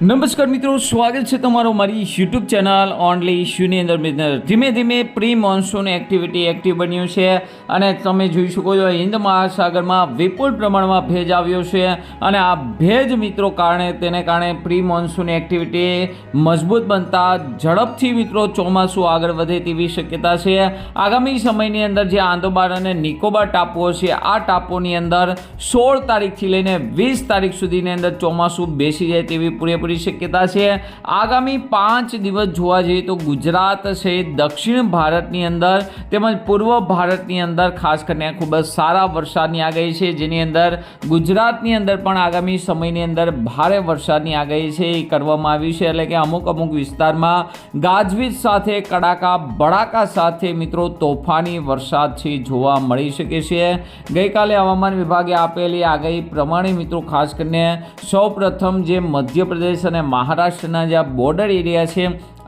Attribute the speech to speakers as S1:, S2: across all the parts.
S1: નમસ્કાર મિત્રો, સ્વાગત છે તમારો મારી યુટ્યુબ ચેનલ ઓનલી ઇશ્યુની અંદર. બિઝનેસ ધીમે ધીમે પ્રી મોન્સૂન એક્ટિવિટી એક્ટિવ બન્યું છે અને તમે જોઈ શકો છો હિન્દ મહાસાગરમાં વિપુલ પ્રમાણમાં ભેજ આવ્યો છે અને આ ભેજ મિત્રો કારણે, તેને કારણે પ્રી મોન્સૂન એક્ટિવિટી મજબૂત બનતા ઝડપથી મિત્રો ચોમાસું આગળ વધે તેવી શક્યતા છે. આગામી સમયની અંદર જે આંદોબાર અને નિકોબાર ટાપુઓ છે, આ ટાપુઓની અંદર સોળ તારીખથી લઈને વીસ તારીખ સુધીની અંદર ચોમાસું બેસી જાય તેવી પૂરેપૂરી શક્યતા છે. આગામી પાંચ દિવસ જોવા જઈએ તો ગુજરાત છે દક્ષિણ ભારતની અંદર તેમજ પૂર્વ ભારતની અંદર ખાસ કરીને ખૂબ જ સારા વરસાદની આગાહી છે. જેની અંદર ગુજરાતની અંદર પણ આગામી સમયની અંદર ભારે વરસાદની આગાહી છે એ કરવામાં આવી છે. એટલે કે અમુક અમુક વિસ્તારમાં ગાજવીજ સાથે, કડાકા ભડાકા સાથે મિત્રો તોફાની વરસાદ છે જોવા મળી શકે છે. ગઈકાલે હવામાન વિભાગે આપેલી આગાહી પ્રમાણે મિત્રો ખાસ કરીને સૌપ્રથમ જે મધ્યપ્રદેશ અને મહારાષ્ટ્રના જે આ બોર્ડર એરિયા છે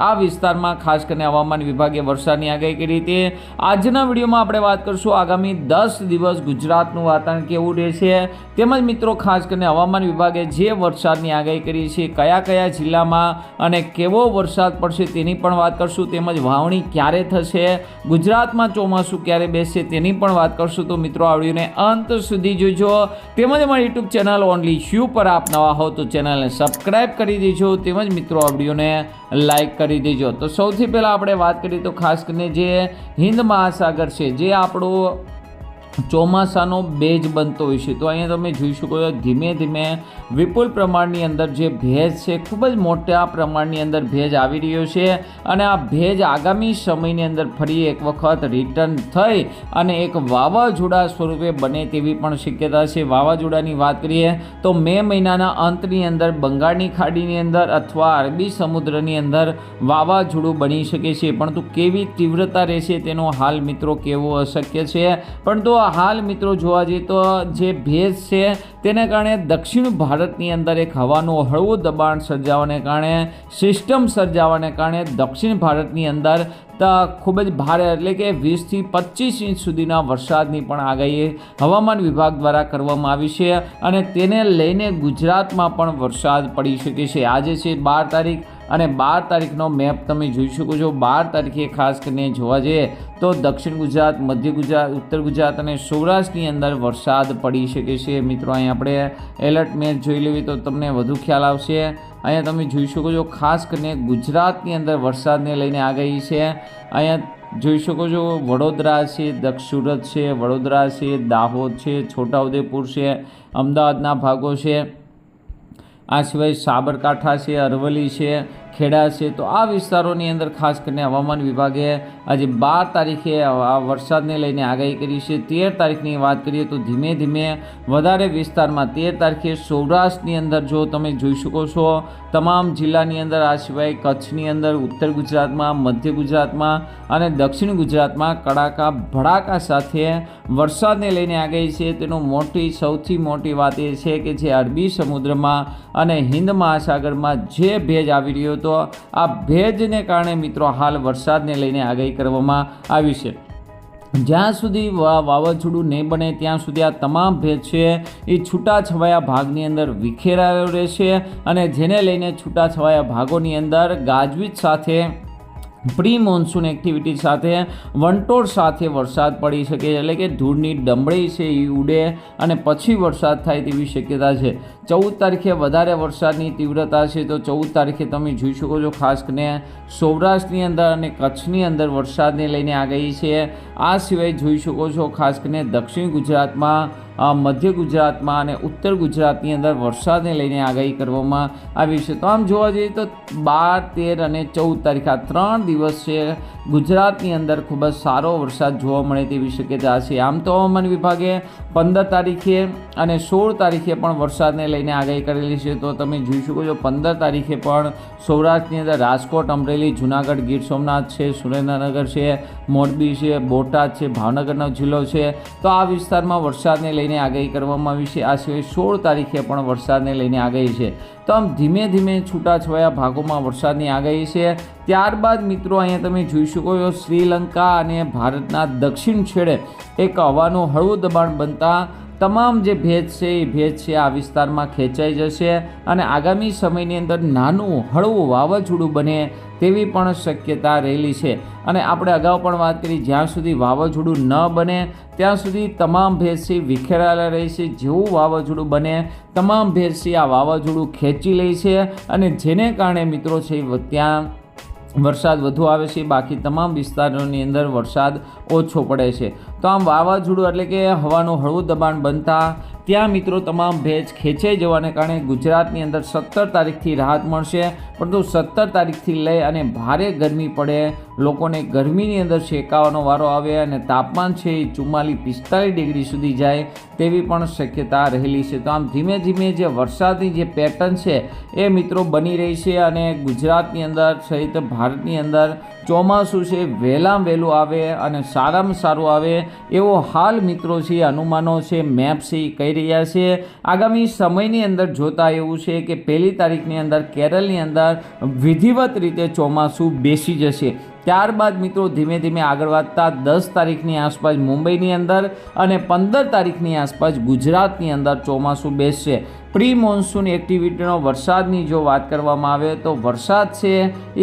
S1: આ વિસ્તારમાં ખાસ કરીને હવામાન વિભાગે વરસાદની આગાહી કરી હતી. આજના વિડીયોમાં આપણે વાત કરીશું આગામી દસ દિવસ ગુજરાતનું વાતાવરણ કેવું રહેશે. તેમજ મિત્રો, ખાસ કરીને હવામાન વિભાગે જે વરસાદની આગાહી કરી છે, કયા કયા જિલ્લામાં અને કેવો વરસાદ પડશે તેની પણ વાત કરશું. તેમજ વાવણી ક્યારે થશે, ગુજરાતમાં ચોમાસું ક્યારે બેસશે તેની પણ વાત કરશું. તો મિત્રો, આ અંત સુધી જોજો. તેમજ અમારી યુટ્યુબ ચેનલ ઓનલી શ્યુ પર આપ નવા હો તો ચેનલને સબસ્ક્રાઈબ કરી દેજો. તેમજ મિત્રો, આ વિડીયોને લાઈક કરી દેજો. તો સૌથી પહેલાં આપણે વાત કરીએ તો ખાસ કરીને જે હિન્દ મહાસાગર છે, જે આપણો ચોમાસાનો બેજ બનતો હોય છે. તો અહીંયા તમે જોઈ શકો છો ધીમે ધીમે વિપુલ પ્રમાણની અંદર જે ભેજ છે, ખૂબ જ મોટા પ્રમાણની અંદર ભેજ આવી રહ્યો છે અને આ ભેજ આગામી સમયની અંદર ફરી એક વખત રિટર્ન થઈ અને એક વાવાઝોડા સ્વરૂપે બને તેવી પણ શક્યતા છે. વાવાઝોડાની વાત કરીએ તો મે મહિનાના અંતની અંદર બંગાળની ખાડીની અંદર અથવા અરબી સમુદ્રની અંદર વાવાઝોડું બની શકે છે. પરંતુ કેવી તીવ્રતા રહેશે તેનો હાલ મિત્રો કેવો અશક્ય છે? પરંતુ હાલ મિત્રો જોવા જઈએ તો જે ભેજ છે તેને કારણે દક્ષિણ ભારતની અંદર એક હવાનું હળવું દબાણ સર્જાવાને કારણે, સિસ્ટમ સર્જાવાને કારણે દક્ષિણ ભારતની અંદર ખૂબ જ ભારે એટલે કે વીસથી પચીસ ઇંચ સુધીના વરસાદની પણ આગાહી હવામાન વિભાગ દ્વારા કરવામાં આવી છે અને તેને લઈને ગુજરાતમાં પણ વરસાદ પડી શકે છે. આજે છે બાર તારીખ અને બાર તારીખનો મેપ તમે જોઈ શકો છો. બાર તારીખે ખાસ કરીને જોવા જઈએ તો દક્ષિણ ગુજરાત, મધ્ય ગુજરાત, ઉત્તર ગુજરાત અને સૌરાષ્ટ્રની અંદર વરસાદ પડી શકે છે. મિત્રો, અહીં આપણે એલર્ટ મેચ જોઈ લેવી તો તમને વધુ ખ્યાલ આવશે. અહીંયા તમે જોઈ શકો છો ખાસ કરીને ગુજરાતની અંદર વરસાદને લઈને આગાહી છે. અહીંયા જોઈ શકો છો વડોદરા છે દક્ષ સુરત છે, વડોદરા છે, દાહોદ છે, છોટાઉદેપુર છે, અમદાવાદના ભાગો છે. આ સિવાય સાબરકાંઠા છે અરવલ્લી છે ખેડા છે, તો આ વિસ્તારોની અંદર ખાસ કરીને હવામાન વિભાગે આજે બાર તારીખે આ વરસાદને લઈને આગાહી કરી છે. તેર તારીખની વાત કરીએ તો ધીમે ધીમે વધારે વિસ્તારમાં તેર તારીખે સૌરાષ્ટ્રની અંદર જો તમે જોઈ શકો છો, તમામ જિલ્લાની અંદર આ સિવાય કચ્છની અંદર, ઉત્તર ગુજરાતમાં, મધ્ય ગુજરાતમાં અને દક્ષિણ ગુજરાતમાં કડાકા, ભડાકા સાથે વરસાદને લઈને આગાહી છે. તેનો મોટી, સૌથી મોટી વાત એ છે કે જે અરબી સમુદ્રમાં અને હિન્દ મહાસાગરમાં જે ભેજ આવી રહ્યો હતો આ ભેજને કારણે મિત્રો હાલ વરસાદને લઈને આગાહી કરવામાં આવી છે. જ્યાં સુધી વાવાઝોડું નહીં બને ત્યાં સુધી આ તમામ ભેજ છે એ છૂટાછવાયા ભાગની અંદર વિખેરાયો રહેશે અને જેને લઈને છૂટાછવાયા ભાગોની અંદર ગાજવીજ સાથે પ્રી મોન્સૂન એક્ટિવિટી સાથે વંટોળ સાથે વરસાદ પડી શકે, એટલે કે ધૂળની ડમળી છે એ ઉડે અને પછી વરસાદ થાય તેવી શક્યતા છે. ચૌદ તારીખે વધારે વરસાદની તીવ્રતા છે, તો ચૌદ તારીખે તમે જોઈ શકો છો ખાસ કરીને સૌરાષ્ટ્રની અંદર અને કચ્છની અંદર વરસાદને લઈને આગાહી છે. આ સિવાય જોઈ શકો છો ખાસ કરીને દક્ષિણ ગુજરાતમાં મધ્ય ગુજરાતમાં અને ઉત્તર ગુજરાતની અંદર વરસાદને લઈને આગાહી કરવામાં આવી છે. તો આમ જોવા જઈએ તો બાર, તેર અને ચૌદ તારીખ આ ત્રણ દિવસ છે ગુજરાતની અંદર ખૂબ જ સારો વરસાદ જોવા મળે તેવી શક્યતા છે. આમ તો હવામાન વિભાગે પંદર તારીખે અને સોળ તારીખે પણ વરસાદને લઈને આગાહી કરેલી છે. તો તમે જોઈ શકો છો પંદર તારીખે પણ સૌરાષ્ટ્રની અંદર રાજકોટ, અમરેલી, જુનાગઢ, ગીર સોમનાથ છે, સુરેન્દ્રનગર છે, મોરબી છે, બોટાદ છે, ભાવનગરનો જિલ્લો છે. તો આ વિસ્તારમાં વરસાદને લઈને આગાહી કરવામાં આવી છે. આ સિવાય સોળ તારીખે પણ વરસાદને લઈને આગાહી છે. તો આમ ધીમે ધીમે છૂટાછવાયા ભાગોમાં વરસાદની આગાહી છે. ત્યારબાદ મિત્રો અહીંયા તમે જોઈ શકો છો શ્રીલંકા અને ભારતના દક્ષિણ છેડે એક હવાનું હળવું દબાણ બનતા તમામ જે ભેજ છે, એ ભેજ છે આ વિસ્તારમાં ખેંચાઈ જશે અને આગામી સમયની અંદર નાનું, હળવું વાવાઝોડું બને તેવી પણ શક્યતા રહેલી છે. અને આપણે અગાઉ પણ વાત કરી, જ્યાં સુધી વાવાઝોડું ન બને, ત્યાં સુધી તમામ ભેજથી વિખેરાયેલા રહેશે, જેવું વાવાઝોડું બને, તમામ ભેજથી આ વાવાઝોડું ખેંચી લે છે અને જેને કારણે મિત્રો છે, ત્યાં વરસાદ વધુ આવે છે, બાકી તમામ વિસ્તારોની અંદર વરસાદ ઓછો પડે છે. તો આમ વાવાઝોડું એટલે કે હવાનું હળવું દબાણ બનતા ત્યાં મિત્રો તમામ ભેજ ખેંચાઈ જવાને કારણે ગુજરાતની અંદર સત્તર તારીખથી રાહત મળશે. પરંતુ સત્તર તારીખથી લઈ અને ભારે ગરમી પડે લોકોને ગરમીની અંદર શેકાવાનો વારો આવે અને તાપમાન છે એ ચુમ્માલીસ પિસ્તાલીસ ડિગ્રી સુધી જાય તેવી પણ શક્યતા રહેલી છે. તો આમ ધીમે ધીમે જે વરસાદની જે પેટર્ન છે એ મિત્રો બની રહી છે અને ગુજરાતની અંદર સહિત ભારતની અંદર ચોમાસું છે, વહેલામાં વહેલું આવે અને સારામાં સારું આવે એવો હાલ મિત્રો છે, અનુમાનો છે મેપ છે કહી રહ્યા છે. આગામી સમયની અંદર જોતા એવું છે કે પહેલી તારીખની અંદર કેરળની અંદર વિધિવત રીતે ચોમાસું બેસી જશે. ત્યારબાદ મિત્રો ધીમે ધીમે આગળ વધતા દસ તારીખની આસપાસ મુંબઈની અંદર અને પંદર તારીખની આસપાસ ગુજરાતની અંદર ચોમાસું બેસશે. પ્રી મોન્સૂન એક્ટિવિટીનો વરસાદની જો વાત કરવામાં આવે તો વરસાદ છે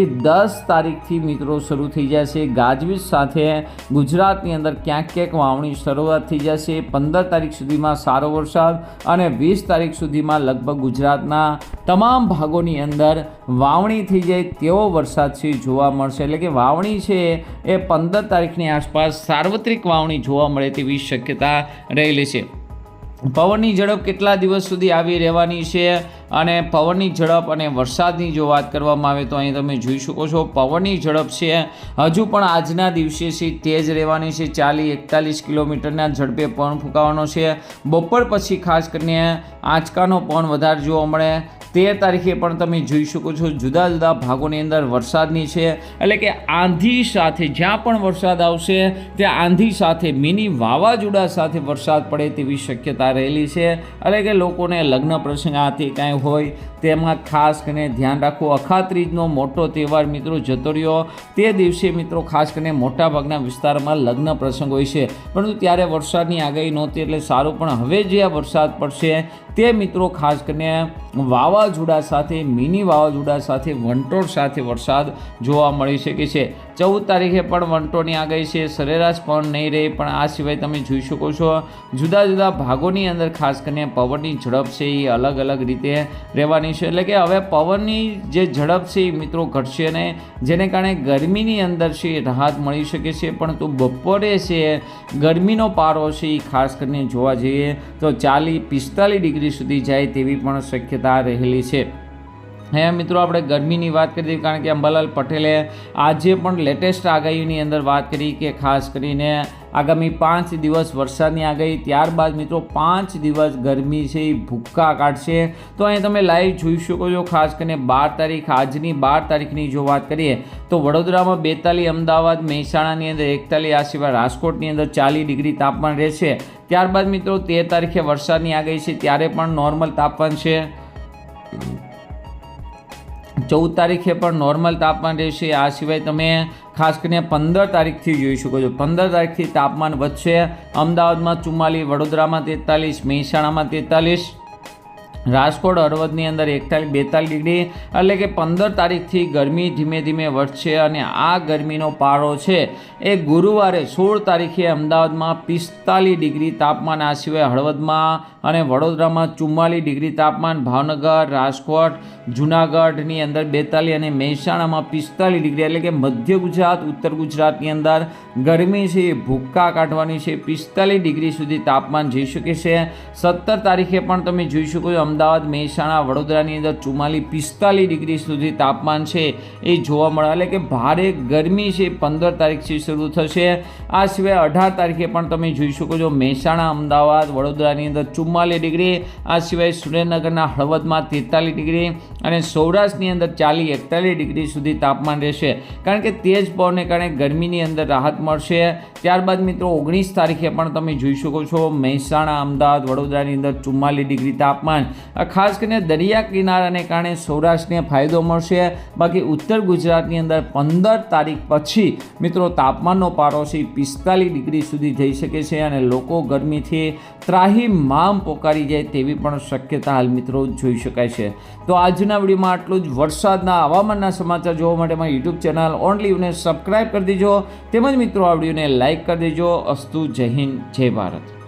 S1: એ દસ તારીખથી મિત્રો શરૂ થઈ જશે. ગાજવીજ સાથે ગુજરાતની અંદર ક્યાંક ક્યાંક વાવણી શરૂઆત થઈ જશે. પંદર તારીખ સુધીમાં સારો વરસાદ અને વીસ તારીખ સુધીમાં લગભગ ગુજરાતના તમામ ભાગોની અંદર વાવણી થઈ જાય તેવો વરસાદ છે જોવા મળશે. એટલે કે વાવણી છે એ પંદર તારીખની આસપાસ સાર્વત્રિક વાવણી જોવા મળે તેવી શક્યતા રહેલી છે. પવનની ઝડપ કેટલા દિવસ સુધી આવી રહેવાની છે અને પવનની ઝડપ અને વરસાદની જો વાત કરવામાં આવે તો અહીં તમે જોઈ શકો છો પવનની ઝડપ છે હજુ પણ આજના દિવસે છે તેજ રહેવાની છે ચાલીસ એકતાલીસ કિલોમીટરના ઝડપે પવન ફૂંકાવાનો છે. બપોર પછી ખાસ કરીને આંચકાનો પવન વધારે જોવા મળે તેર તારીખે પણ તમે જોઈ શકો છો, જુદા જુદા ભાગોની અંદર વરસાદની છે. એટલે કે આંધી સાથે જ્યાં પણ વરસાદ આવશે, ત્યાં આંધી સાથે, મિની વાવાઝોડા સાથે વરસાદ પડે તેવી શક્યતા રહેલી છે. એટલે કે લોકોને લગ્ન પ્રસંગ આથી કાંઈ હોય તેમાં ખાસ કરીને ધ્યાન રાખવું અખાત્રીજનો મોટો તહેવાર મિત્રો જતો રહ્યો. તે દિવસે મિત્રો ખાસ કરીને મોટાભાગના વિસ્તારમાં લગ્ન પ્રસંગ હોય છે. પરંતુ ત્યારે વરસાદની આગાહી નહોતી એટલે સારું, પણ હવે જે આ વરસાદ પડશે તે મિત્રો ખાસ કરીને વાવાઝોડા સાથે, મિની વાવાઝોડા સાથે, વંટોળ સાથે વરસાદ જોવા મળી શકે છે. ચૌદ તારીખે પણ વંટોળની આગાહી છે. સરેરાશ પણ નહીં રહે, પણ આ સિવાય તમે જોઈ શકો છો. જુદા જુદા ભાગોની અંદર ખાસ કરીને પવનની ઝડપ છે. એ અલગ અલગ રીતે રહેવાની છે. એટલે કે હવે પવનની જે ઝડપ છે એ મિત્રો ઘટશે ને જેને કારણે ગરમીની અંદર છે રાહત મળી શકે છે. પરંતુ બપોરે છે ગરમીનો પારો છે એ ખાસ કરીને જોવા જઈએ તો ચાલીસ પિસ્તાલીસ ડિગ્રી સુધી જાય તેવી પણ શક્યતા રહેલી છે. હે મિત્રો, આપણે ગરમીની વાત કરી દઈએ કારણ કે અંબાલાલ પટેલે આજે પણ લેટેસ્ટ આગાહીની અંદર વાત કરી કે ખાસ કરીને આગામી પાંચ દિવસ વરસાદની આગાહી, ત્યારબાદ મિત્રો પાંચ દિવસ ગરમી છે, એ ભૂક્કા કાઢશે. તો અહીં તમે લાઈવ જોઈ શકો છો, ખાસ કરીને બાર તારીખ, આજની બાર તારીખની જો વાત કરીએ, તો વડોદરામાં બેતાલીસ, અમદાવાદ, મહેસાણાની અંદર એકતાલીસ, આ સિવાય રાજકોટની અંદર ચાલીસ ડિગ્રી તાપમાન રહેશે. ત્યારબાદ મિત્રો, તેર તારીખે વરસાદની આગાહી છે, ત્યારે પણ નોર્મલ તાપમાન છે. ચૌદ તારીખે પણ નોર્મલ તાપમાન રહેશે. આ સિવાય તમે ખાસ કરીને પંદર તારીખથી જોઈ શકો છો. પંદર તારીખથી તાપમાન વધશે. અમદાવાદમાં ચુમ્માલીસ, વડોદરામાં તેતાલીસ, મહેસાણામાં તેતાલીસ રાજકોટ હળવદની અંદર એકતાલીસ, બેતાલીસ ડિગ્રી એટલે કે પંદર તારીખથી ગરમી ધીમે ધીમે વધશે અને આ ગરમીનો પારો છે એ ગુરુવારે સોળ તારીખે અમદાવાદમાં પિસ્તાલીસ ડિગ્રી તાપમાન, આ સિવાય હળવદમાં અને વડોદરામાં ચુમ્માલીસ ડિગ્રી તાપમાન, ભાવનગર, રાજકોટ, જુનાગઢની અંદર બેતાલીસ અને મહેસાણામાં પિસ્તાલીસ ડિગ્રી એટલે કે મધ્ય ગુજરાત, ઉત્તર ગુજરાતની અંદર ગરમી છે એ ભૂક્કા કાઢવાની છે, પિસ્તાલીસ ડિગ્રી સુધી તાપમાન જઈ શકે છે. સત્તર તારીખે પણ તમે જોઈ શકો છો અમદાવાદ, મહેસાણા, વડોદરાની અંદર ચુમ્માલીસ, પિસ્તાલીસ ડિગ્રી સુધી તાપમાન છે. એ જોવા મળે, એટલે કે ભારે ગરમી છે. પંદર તારીખથી શરૂ થશે. આ સિવાય અઢાર તારીખે પણ તમે જોઈ શકો છો, મહેસાણા, અમદાવાદ, વડોદરાની અંદર ચુમ્માલીસ ડિગ્રી. આ સિવાય સુરેન્દ્રનગરના હળવદમાં તેતાલીસ ડિગ્રી અને સૌરાષ્ટ્રની અંદર ચાલીસ, એકતાલીસ ડિગ્રી સુધી તાપમાન રહેશે. કારણ કે તેજ પવનને કારણે ગરમીની અંદર રાહત મળશે. ત્યારબાદ મિત્રો, ઓગણીસ તારીખે પણ તમે જોઈ શકો છો, મહેસાણા, અમદાવાદ, વડોદરાની અંદર ચુમ્માલીસ ડિગ્રી તાપમાન. ખાસ કરીને દરિયા કિનારાને કારણે સૌરાષ્ટ્રને ફાયદો મળશે. બાકી ઉત્તર ગુજરાતની અંદર પંદર તારીખ પછી મિત્રો તાપમાનનો પારો છે પિસ્તાલીસ ડિગ્રી સુધી જઈ શકે છે અને લોકો ગરમીથી ત્રાહી મામ પોકારી જાય તેવી પણ શક્યતા હાલ મિત્રો જોઈ શકાય છે. તો આજના વિડીયોમાં આટલું જ. વરસાદના હવામાનના સમાચાર જોવા માટે મારી યુટ્યુબ ચેનલ ઓનલી સબસ્ક્રાઈબ કરી દેજો. તેમજ મિત્રો આ વિડીયોને લાઇક કરી દેજો. અસ્તુ જય હિન્દ, જય ભારત.